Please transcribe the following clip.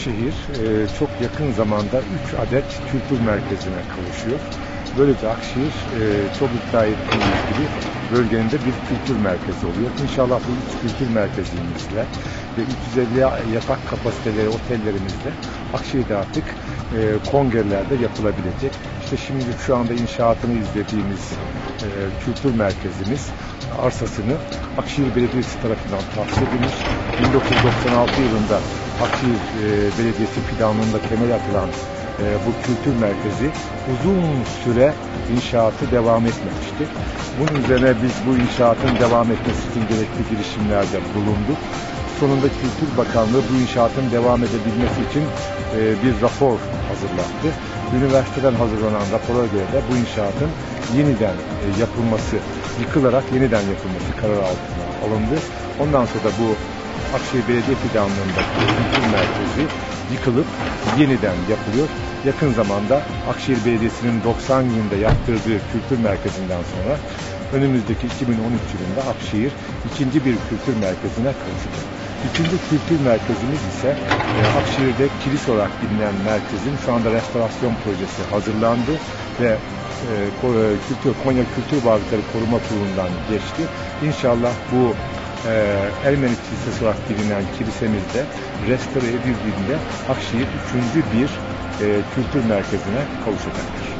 Akşehir e, çok yakın zamanda 3 adet kültür merkezine kavuşuyor. Böylece Akşehir e, çok iddia ettiğimiz gibi bölgenin de bir kültür merkezi oluyor. İnşallah bu üç kültür merkezimizle ve 350 yatak kapasiteleri otellerimizle Akşehir'de artık e, kongrelerde yapılabilecek. İşte şimdi şu anda inşaatını izlediğimiz kültür merkezimiz arsasını Akşehir Belediyesi tarafından tahsis edilmiş. 1996 yılında Akşehir e, Belediyesi planında temel atılan e, bu kültür merkezi uzun süre inşaatı devam etmemişti. Bunun üzerine biz bu inşaatın devam etmesi için gerekli girişimlerde bulunduk. Sonunda Kültür Bakanlığı bu inşaatın devam edebilmesi için e, bir rapor hazırlattı. Üniversiteden hazırlanan rapora göre de bu inşaatın yeniden e, yapılması, yıkılarak yeniden yapılması karar altına alındı. Ondan sonra da bu Akşehir Belediye Planlığı'ndaki kültür merkezi yıkılıp yeniden yapılıyor. Yakın zamanda Akşehir Belediyesi'nin 90 yılında yaptırdığı kültür merkezinden sonra önümüzdeki 2013 yılında Akşehir ikinci bir kültür merkezine kavuşacak. İkinci kültür merkezimiz ise e, Akşehir'de kilis olarak bilinen merkezin şu anda restorasyon projesi hazırlandı ve Kültür, Konya Kültür Varlıkları Koruma Kurulu'ndan geçti. İnşallah bu e, Ermeni Kilisesi olarak bilinen kilisemizde restore edildiğinde Akşehir üçüncü bir e, kültür merkezine kavuşacaktır.